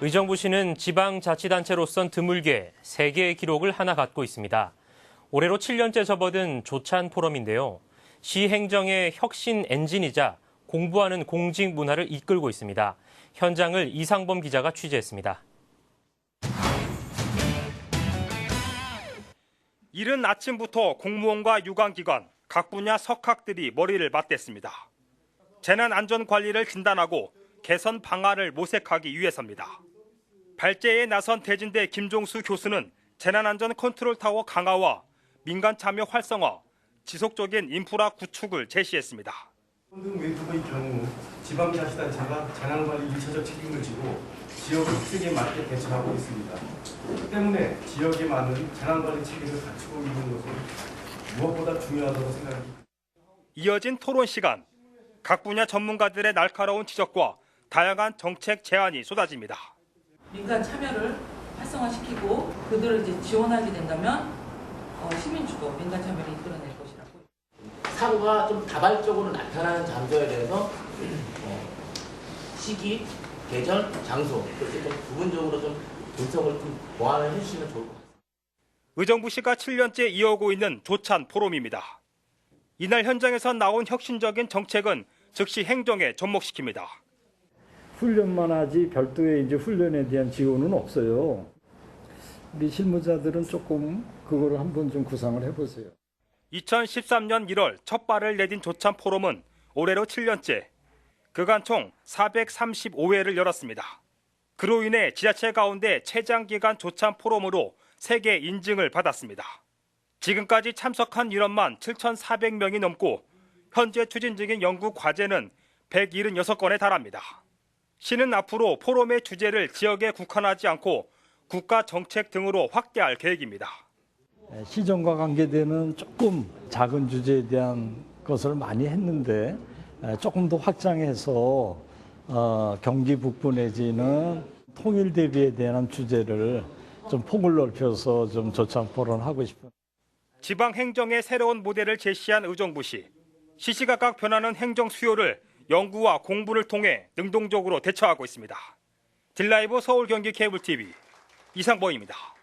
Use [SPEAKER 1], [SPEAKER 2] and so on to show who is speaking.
[SPEAKER 1] 의정부시는 지방자치단체로선 드물게 세개의 기록을 하나 갖고 있습니다. 올해로 7년째 접어든 조찬 포럼인데요. 시 행정의 혁신 엔진이자 공부하는 공직 문화를 이끌고 있습니다. 현장을 이상범 기자가 취재했습니다.
[SPEAKER 2] 이른 아침부터 공무원과 유관기관, 각 분야 석학들이 머리를 맞댔습니다. 재난안전관리를 진단하고 개선 방안을 모색하기 위해서입니다. 발제에 나선 대진대 김종수 교수는 재난안전 컨트롤타워 강화와 민간 참여 활성화, 지속적인 인프라 구축을 제시했습니다.
[SPEAKER 3] 등 외국의 경우 지방자치단체가 재난관리 1차적 책임을 지고 지역의 특색에 맞게 대처하고 있습니다. 때문에 지역에 맞는 재난관리 책임을 갖추고 있는 것은 무엇보다 중요하다고 생각합니다.
[SPEAKER 2] 이어진 토론 시간, 각 분야 전문가들의 날카로운 지적과 다양한 정책 제안이 쏟아집니다.
[SPEAKER 4] 민간 참여를 활성화시키고 그들을 이제 지원하게 된다면 어, 시민 주도 민간 참여를 이끌어낼 것이라고.
[SPEAKER 5] 사고가 좀 다발적으로 나타나는 장소에 대해서 어, 시기, 계절, 장소 이렇게 좀 부분적으로 좀 분석을 좀 보완을 해주시면 좋을 것 같습니다.
[SPEAKER 2] 의정부 시가 7년째 이어오고 있는 조찬 포럼입니다. 이날 현장에서 나온 혁신적인 정책은 즉시 행정에 접목시킵니다.
[SPEAKER 6] 훈련만 하지 별도의 이제 훈련에 대한 지원은 없어요. 우리 실무자들은 조금 그거를 한번 좀 구상을 해보세요.
[SPEAKER 2] 2013년 1월 첫 발을 내딘 조찬 포럼은 올해로 7년째 그간 총 435회를 열었습니다. 그로 인해 지자체 가운데 최장 기간 조찬 포럼으로 세계 인증을 받았습니다. 지금까지 참석한 인원만 7,400명이 넘고 현재 추진 중인 연구 과제는 176건에 달합니다. 시는 앞으로 포럼의 주제를 지역에 국한하지 않고 국가 정책 등으로 확대할 계획입니다.
[SPEAKER 6] 예, 시정과 관계되는 조금 작은 주제에 대한 것을 많이 했는데 에, 조금 더 확장해서 어, 경기 북부 내지는 통일 대비에 대한 주제를 좀 폭을 넓혀서 좀 조참 포론하고 싶은.
[SPEAKER 2] 지방 행정의 새로운 모델을 제시한 의정부 시. 시시각각 변하는 행정 수요를 연구와 공부를 통해 능동적으로 대처하고 있습니다. 딜라이브 서울 경기 케이블 TV 이상범입니다.